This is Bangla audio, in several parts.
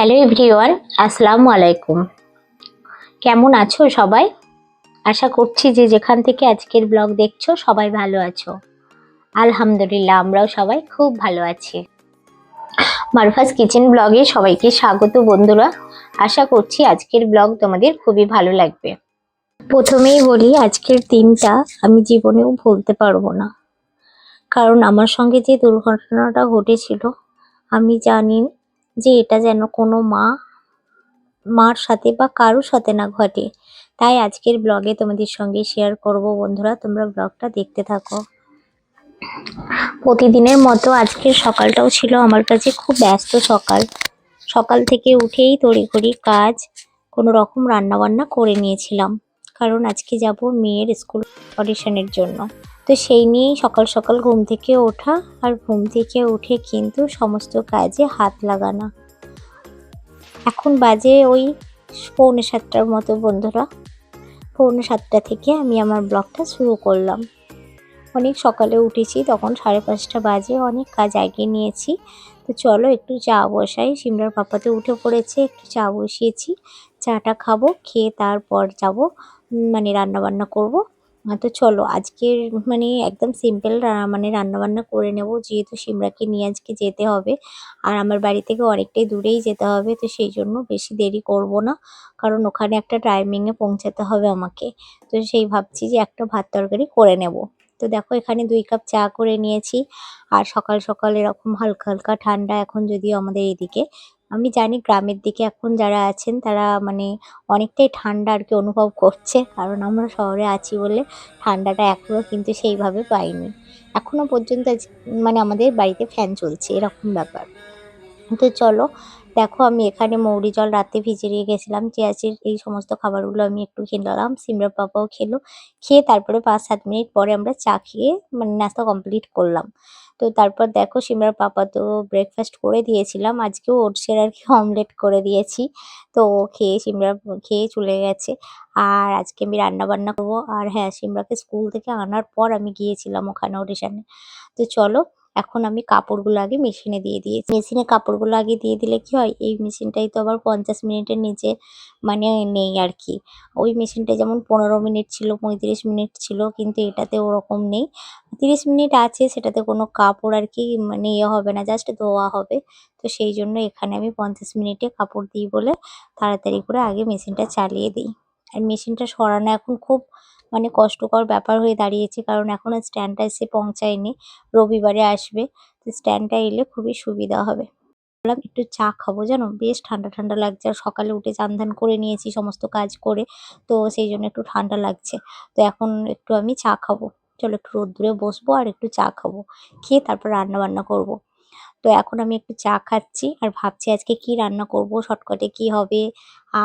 হ্যালো এভরিওয়ান, আসসালামু আলাইকুম। কেমন আছো সবাই? আশা করছি যে যেখান থেকে আজকের ব্লগ দেখছ সবাই ভালো আছো। আলহামদুলিল্লাহ, আমরাও সবাই খুব ভালো আছি। মারফাস কিচেন ব্লগে সবাইকে স্বাগত বন্ধুরা। আশা করছি আজকের ব্লগ তোমাদের খুবই ভালো লাগবে। প্রথমেই বলি, আজকের দিনটা আমি জীবনেও ভুলতে পারব না। কারণ আমার সঙ্গে যে দুর্ঘটনাটা ঘটেছিল, আমি জানি যে এটা যেন কোনো মা, মার সাথে বা কারোর সাথে না ঘটে। তাই আজকের ব্লগে তোমাদের সঙ্গে শেয়ার করব বন্ধুরা, তোমরা ব্লগটা দেখতে থাকো। প্রতিদিনের মতো আজকের সকালটাও ছিল আমার কাছে খুব ব্যস্ত সকাল। সকাল থেকে উঠেই তড়িঘড়ি কাজ, কোনো রকম রান্নাবান্না করে নিয়েছিলাম। কারণ আজকে যাব মেয়ের স্কুল অডিশনের জন্য। তো সেই নিয়েই সকাল সকাল ঘুম থেকে ওঠা আর ঘুম থেকে উঠে কিন্তু সমস্ত কাজে হাত লাগানো। এখন বাজে ওই পৌনে সাতটার মতো বন্ধুরা। পৌনে সাতটা থেকে আমি আমার ব্লগটা শুরু করলাম। অনেক সকালে উঠেছি, তখন সাড়ে পাঁচটা বাজে, অনেক কাজ এগিয়ে নিয়েছি। তো চলো একটু চা বসাই। সিমরার পাপাতে উঠে পড়েছে, একটু চা বসিয়েছি। চাটা খাব, খেয়ে তারপর যাব মানে রান্না বান্না করব। তো চলো, আজকের মানে একদম সিম্পল মানে রান্নাবান্না করে নেব, যেহেতু সিমরাকে নিয়ে আজকে যেতে হবে। আর আমার বাড়ি থেকে অনেকটাই দূরেই যেতে হবে, তো সেই জন্য বেশি দেরি করব না, কারণ ওখানে একটা টাইমিংয়ে পৌঁছাতে হবে আমাকে। তো সেই ভাবছি যে একটা ভাত তরকারি করে নেব। তো দেখো, এখানে দুই কাপ চা করে নিয়েছি। আর সকাল সকাল এরকম হালকা হালকা ঠান্ডা এখন যদিও আমাদের এদিকে আমি জানি গ্রামের দিকে এখন যারা আছেন তারা মানে অনেকটাই ঠান্ডা আর কি অনুভব করছে, কারণ আমরা শহরে আছি বলে ঠান্ডাটা এখনও কিন্তু সেইভাবে পাইনি। এখনও পর্যন্ত মানে আমাদের বাড়িতে ফ্যান চলছে, এরকম ব্যাপার। তো চলো, দেখো আমি এখানে মৌরি জল রাতে ভিজে রেখে গেছিলাম চেয়াচির এই সমস্ত খাবারগুলো আমি একটু খেলাম সিমরা পাপাও খেলো, খেয়ে তারপরে পাঁচ সাত মিনিট পরে আমরা চা খেয়ে মানে নাস্তা কমপ্লিট করলাম। তো তারপর দেখো সিমরার পাপা তো ব্রেকফাস্ট করে দিয়েছিলাম। আজকেও ওটসের আর কি অমলেট করে দিয়েছি। তো খেয়ে সিমরা খেয়ে চলে গেছে। আর আজকে আমি রান্না বান্না করব। আর হ্যাঁ সিমরাকে স্কুল থেকে আনার পর আমি গিয়েছিলাম ওখানে অডিশানে তো চলো এখন আমি কাপড়গুলো আগে মেশিনে দিয়ে দিয়েছি। মেশিনে কাপড়গুলো আগে দিয়ে দিলে কি হয়? এই মেশিনটাই তো আবার পঞ্চাশ মিনিটের নিচে মানে নেই আর কি। ওই মেশিনটা যেমন পনেরো মিনিট ছিল, পঁয়ত্রিশ মিনিট ছিল, কিন্তু এটাতে ওরকম নেই। তিরিশ মিনিট আছে, সেটাতে কোনো কাপড় আর কি মানে ইয়ে হবে না, জাস্ট ধোয়া হবে। তো সেই জন্য এখানে আমি পঞ্চাশ মিনিটে কাপড় দিই বলে তাড়াতাড়ি করে আগে মেশিনটা চালিয়ে দিই। আর মেশিনটা সরানো এখন খুব মানে কষ্টকর ব্যাপার হয়ে দাঁড়িয়েছে, কারণ এখনও স্ট্যান্ডটা এসে পৌঁছায়নি, রবিবারে আসবে, তো স্ট্যান্ডটা এলে খুবই সুবিধা হবে। বললাম, একটু চা খাব জানো? বেশ ঠান্ডা ঠান্ডা লাগছে, আর সকালে উঠে চান ধান করে নিয়েছি সমস্ত কাজ করে, তো সেই জন্য একটু ঠান্ডা লাগছে, তো এখন একটু আমি চা খাব। চলো একটু রোদ্দুরে বসবো আর একটু চা খাব, খেয়ে তারপর রান্না বান্না করব। তো এখন আমি একটু চা খাচ্ছি আর ভাবছি আজকে কি রান্না করব, শর্টকাটে কি হবে,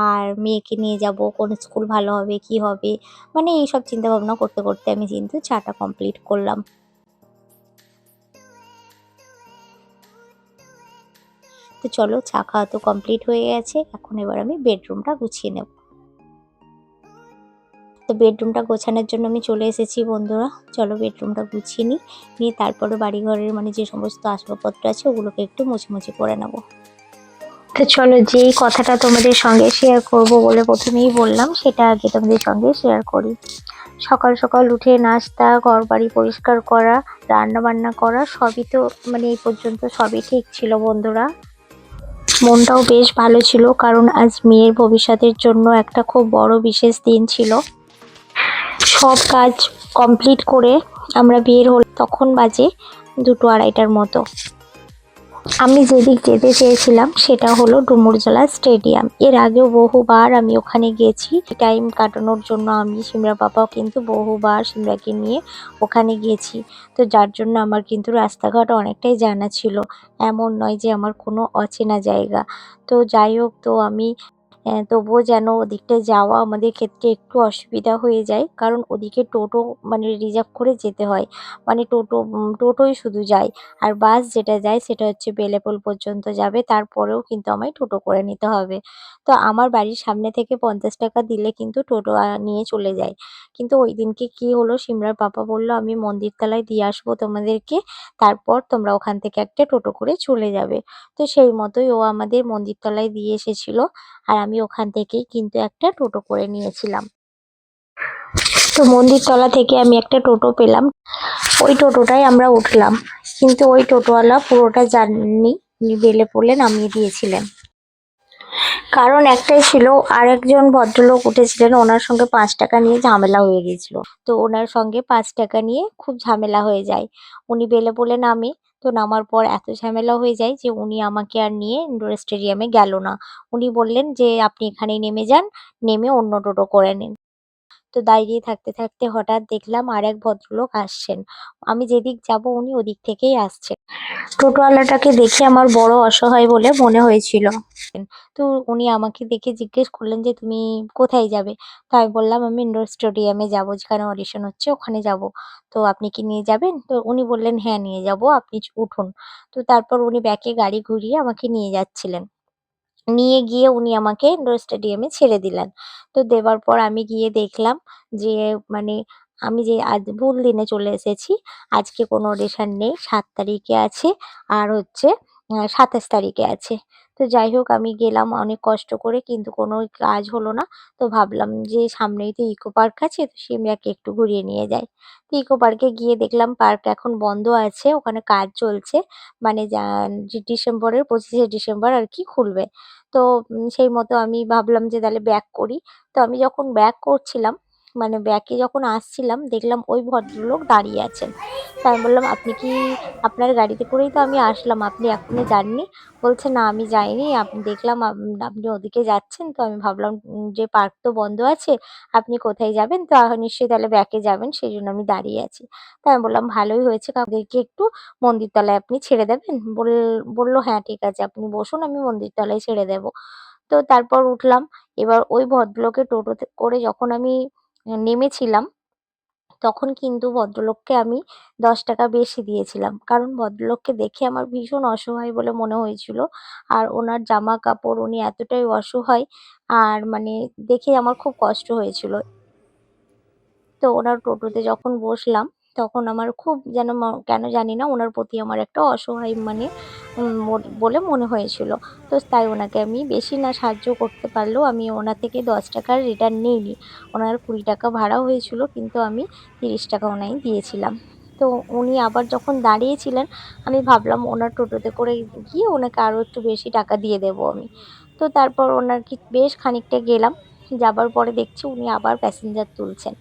আর মেয়েকে নিয়ে যাব, কোন স্কুল ভালো হবে, কি হবে মানে এইসব চিন্তা ভাবনা করতে করতে আমি কিন্তু চাটা কমপ্লিট করলাম। তো চলো চা খাওয়া তো কমপ্লিট হয়ে গেছে, এখন এবার আমি বেডরুমটা গুছিয়ে নেব। তো বেডরুমটা গোছানোর জন্য আমি চলে এসেছি বন্ধুরা। চলো বেডরুমটা গুছিয়ে নিই। নিয়ে তারপরে বাড়িঘরের মানে যে সমস্ত আসবাবপত্র আছে, ওগুলোকে একটু মুছে করে নেব। তো চলো যেই কথাটা তোমাদের সঙ্গে শেয়ার করব বলে প্রথমেই বললাম, সেটা আগে তোমাদের সঙ্গে শেয়ার করি। সকাল সকাল উঠে নাস্তা ঘর বাড়ি পরিষ্কার করা রান্না বান্না করা, সবই তো মানে এই পর্যন্ত সবই ঠিক ছিল বন্ধুরা। মনটাও বেশ ভালো ছিল, কারণ আজ মেয়ের ভবিষ্যতের জন্য একটা খুব বড় বিশেষ দিন ছিল। সব কাজ কমপ্লিট করে আমরা বের হল, তখন বাজে দুটো আড়াইটার মতো। আমি যেদিক যেতে চেয়েছিলাম সেটা হলো ডুমুরজলা স্টেডিয়াম। এর আগেও বহুবার আমি ওখানে গেছি টাইম কাটানোর জন্য আমি, সিমরা বাবাও কিন্তু বহুবার সিমরাকে নিয়ে ওখানে গিয়েছি। তো যার জন্য আমার কিন্তু রাস্তাঘাট অনেকটাই জানা ছিল। এমন নয় যে আমার কোনো অচেনা জায়গা। তো যাই হোক, তো আমি তবুও যেন ওদিকটা যাওয়া আমাদের ক্ষেত্রে একটু অসুবিধা হয়ে যায়। কারণ ওদিকে টোটো মানে রিজার্ভ করে যেতে হয়। মানে টোটো টোটোই শুধু যায়। আর বাস যেটা যায় সেটা হচ্ছে বেলেপোল পর্যন্ত যাবে। তারপরেও কিন্তু আমায় টোটো করে নিতে হবে। তো আমার বাড়ির সামনে থেকে পঞ্চাশ টাকা দিলে কিন্তু টোটো নিয়ে চলে যায়। কিন্তু ওই দিনকে কি হলো? সিমরার পাপা বলল, আমি মন্দির তলায় দিয়ে আসব তোমাদেরকে। তারপর তোমরা ওখান থেকে একটা টোটো করে চলে যাবে। তো সেই মতোই ও আমাদের মন্দির তলায় দিয়ে এসেছিল। আর আমি ওখান থেকেই কিন্তু একটা টোটো করে নিয়েছিলাম। তো মন্দির তলা থেকে আমি একটা টোটো পেলাম। ওই টোটোটাই আমরা উঠলাম। কিন্তু ওই টোটোওয়ালা পুরোটা জার্নি বেলে পড়লে নামিয়ে দিয়েছিলেন। কারণ একটাই ছিল, আরেকজন ভদ্রলোক উঠেছিলেন, ওনার সঙ্গে পাঁচ টাকা নিয়ে ঝামেলা হয়ে গেছিল তো ওনার সঙ্গে পাঁচ টাকা নিয়ে খুব ঝামেলা হয়ে যায়। উনি বেলে বলে নামে তো নামার পর এত ঝামেলা হয়ে যায় যে উনি আমাকে আর নিয়ে ইন্ডোর স্টেডিয়ামে গেল না। উনি বললেন যে, আপনি এখানেই নেমে যান, নেমে অন্য টোটো করে নিন। তো দাঁড়িয়ে থাকতে থাকতে হঠাৎ দেখলাম আর এক ভদ্রলোক আসছেন। আমি যেদিক যাব উনি ওদিক থেকেই আসছেন। টোটোওয়ালাটাকে দেখে আমার বড় অসহায় বলে মনে হয়েছিল। তো উনি আমাকে দেখে জিজ্ঞেস করলেন যে, তুমি কোথায় যাবে? তো আমি বললাম, আমি ইন্ডোর স্টেডিয়ামে যাব, যেখানে অডিশন হচ্ছে, ওখানে যাব। তো আপনি কি নিয়ে যাবেন? তো উনি বললেন হ্যাঁ নিয়ে যাব, আপনি উঠুন। তো তারপর উনি ব্যাকে গাড়ি ঘুরিয়ে আমাকে নিয়ে যাচ্ছিলেন। নিয়ে গিয়ে উনি আমাকে ইন্ডোর স্টেডিয়ামে ছেড়ে দিলেন। তো দেওয়ার পর আমি গিয়ে দেখলাম যে মানে আমি যে আজ ভুল দিনে চলে এসেছি, আজকে কোনো অডিশন নেই, সাত তারিখে আছে, আর হচ্ছে সাতাশ তারিখে আছে। তো যাই হোক আমি গেলাম অনেক কষ্ট করে, কিন্তু কোনো কাজ হলো না। তো ভাবলাম যে সামনেই তো ইকো পার্ক আছে, তো সিমরাকে একটু ঘুরিয়ে নিয়ে যাই। তো ইকো পার্কে গিয়ে দেখলাম পার্ক এখন বন্ধ আছে, ওখানে কাজ চলছে। মানে ডিসেম্বরের পঁচিশে ডিসেম্বর আর কি খুলবে। তো সেই মতো আমি ভাবলাম যে তাহলে ব্যাক করি। তো আমি যখন ব্যাক করছিলাম মানে ব্যাকে যখন আসছিলাম দেখলাম ওই ভদ্রলোক দাঁড়িয়ে আছেন। তাই বললাম, "আপনি কি আপনার গাড়িতে করেই তো আমি আসলাম। আপনি এখনও যাননি?" বলছে, "না আমি যাইনি। আপনি দেখলাম আপনি ওদিকে যাচ্ছেন। তো আমি ভাবলাম যে পার্ক তো বন্ধ আছে। আপনি কোথায় যাবেন? তো নিশ্চয়ই তাহলে ব্যাকে যাবেন। সেই জন্য আমি দাঁড়িয়ে আছি।" তাই আমি বললাম, "ভালোই হয়েছে আমাদেরকে একটু মন্দিরতলায় আপনি ছেড়ে দেবেন?" বল বলল, "হ্যাঁ ঠিক আছে আপনি বসুন আমি মন্দিরতলায় ছেড়ে দেব।" তো তারপর উঠলাম। এবার ওই ভদ্রলোকের টোটোতে করে যখন আমি নেমেছিলাম, তখন কিন্তু ভদ্রলোককে আমি ৳১০ বেশি দিয়েছিলাম। কারণ ভদ্রলোককে দেখে আমার ভীষণ অসহায় বলে মনে হয়েছিল। আর ওনার জামা-কাপড় উনি এতটাই অসহায় আর মানে দেখে আমার খুব কষ্ট হয়েছিল। তো ওনার টোটোতে যখন বসলাম, তখন আমার খুব যেন কেন জানি না ওনার প্রতি আমার একটা অসহায় মানে বলে মনে হয়েছিল। তো তাই ওনাকে আমি বেশি না সাহায্য করতে পারলেও আমি ওনার থেকে ৳১০ রিটার্ন নিইনি। ওনার ৳২০ ভাড়া হয়েছিল কিন্তু আমি তিরিশ টাকা ওনাই দিয়েছিলাম। তো উনি আবার যখন দাঁড়িয়েছিলেন, আমি ভাবলাম ওনার টোটোতে করে গিয়ে ওনাকে আরও একটু বেশি টাকা দিয়ে দেবো আমি। তো তারপর ওনার কি বেশ খানিকটা গেলাম। যাবার পরে দেখছি উনি আবার প্যাসেঞ্জার তুলছেন।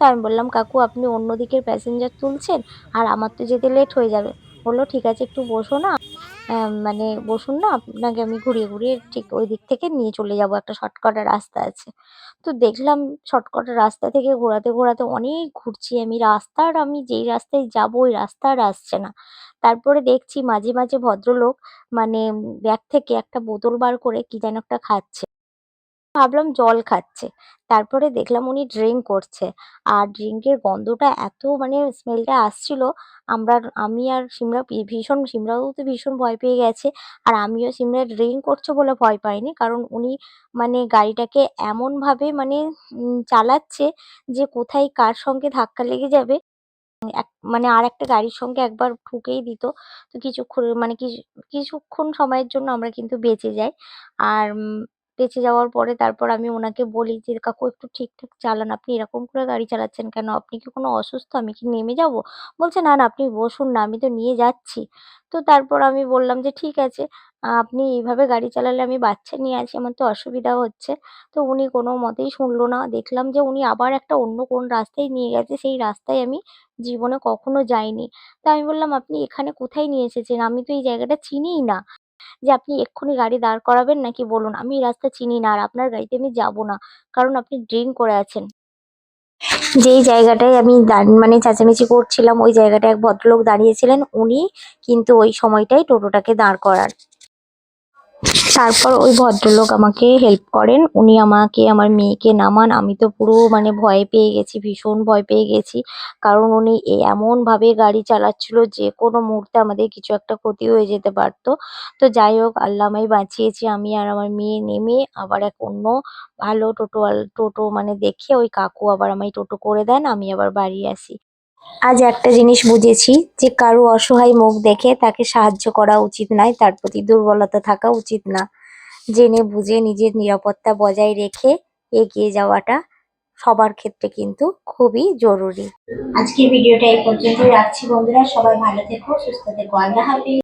তো আমি বললাম, "কাকু আপনি অন্য দিকের প্যাসেঞ্জার তুলছেন আর আমার তো যেতে লেট হয়ে যাবে।" বলল "ঠিক আছে একটু বসো না, মানে বসুন না আপনাকে আমি ঘুরিয়ে, ঘুরিয়ে ঠিক ওই দিক থেকে নিয়ে চলে যাব। একটা শর্টকাট রাস্তা আছে।" তো দেখলাম শর্টকাট রাস্তা থেকে ঘোরাতে, ঘোরাতে অনেক ঘুরছি আমি। রাস্তার আমি যেই রাস্তায় যাব ওই রাস্তা আর আসছে না। তারপরে দেখছি মাঝে, মাঝে ভদ্রলোক মানে ব্যাগ থেকে একটা বোতল বার করে কি যেন একটা খাচ্ছে। ভাবলাম জল খাচ্ছে। তারপরে দেখলাম উনি ড্রিঙ্ক করছে। আর ড্রিঙ্কের গন্ধটা এত মানে স্মেলটা আসছিল, আমরা আমি আর সিমরা ভীষণ সিমরাও তো ভীষণ ভয় পেয়ে গেছে। আর আমিও সিমরা ড্রিঙ্ক করছে বলে ভয় পাইনি। কারণ উনি মানে গাড়িটাকে এমনভাবে মানে চালাচ্ছে যে কোথায় কার সঙ্গে ধাক্কা লেগে যাবে এক মানে আর একটা গাড়ির সঙ্গে একবার ঠুকেই দিত। তো কিছুক্ষণ মানে কিছু কিছুক্ষণ সময়ের জন্য আমরা কিন্তু বেঁচে যাই। আর বেঁচে যাওয়ার পরে তারপর আমি ওনাকে বলি যে, "কাকু একটু ঠিকঠাক চালান। আপনি এরকম করে গাড়ি চালাচ্ছেন কেন? আপনি কি কোনো অসুস্থ? আমি কি নেমে যাব?" বলছে, "না, না আপনি বসুন না। আমি তো নিয়ে যাচ্ছি।" তো তারপর আমি বললাম যে, "ঠিক আছে। আপনি এইভাবে গাড়ি চালালে আমি বাচ্চা নিয়ে আছি। আমার তো অসুবিধা হচ্ছে।" তো উনি কোনো মতেই শুনল না। দেখলাম যে উনি আবার একটা অন্য কোন রাস্তায় নিয়ে গেছে। সেই রাস্তায় আমি জীবনে কখনো যাইনি। তা আমি বললাম, "আপনি এখানে কোথায় নিয়ে এসেছেন? আমি তো এই জায়গাটা চিনিই না। যে আপনি এক্ষুনি গাড়ি দাঁড় করাবেন নাকি বলুন? আমি এই রাস্তা চিনি না। আর আপনার গাড়িতে আমি যাব না। কারণ আপনি ড্রিঙ্ক করে আছেন।" যেই জায়গাটায় আমি মানে চেঁচামেচি করছিলাম, ওই জায়গাটায় এক ভদ্রলোক দাঁড়িয়েছিলেন। উনি কিন্তু ওই সময়টাই টোটোটাকে দাঁড় করান। তারপর ওই ভদ্রলোক আমাকে হেল্প করেন। উনি আমাকে, আমার মেয়েকে নামান। আমি তো পুরো মানে ভয় পেয়ে গেছি, ভীষণ ভয় পেয়ে গেছি। কারণ উনি এ- এমন গাড়ি চালাচ্ছিল যে কোনো মুহূর্তে আমাদের কিছু একটা ক্ষতি হয়ে যেতে পারতো। তো যাই হোক, আল্লাহ বাঁচিয়েছে। আমি আর আমার মেয়ে নেমে আবার এক অন্য ভালো টোটো টোটো মানে দেখে ওই কাকু আবার আমায় টোটো করে দেন। আমি আবার বাড়ি আসি। আজ একটা জিনিস বুঝেছি, যে কারও অসহায় মুখ দেখে তাকে সাহায্য করা উচিত নয়, তার প্রতি দুর্বলতা থাকা উচিত না। জেনে বুঝে নিজের নিরাপত্তা বজায় রেখে এগিয়ে যাওয়াটা সবার ক্ষেত্রে কিন্তু খুবই জরুরি। আজকের ভিডিওটা এই পর্যন্তই রাখছি বন্ধুরা, সবাই ভালো থেকো, সুস্থ থেকো, আল্লাহ হাফিজ।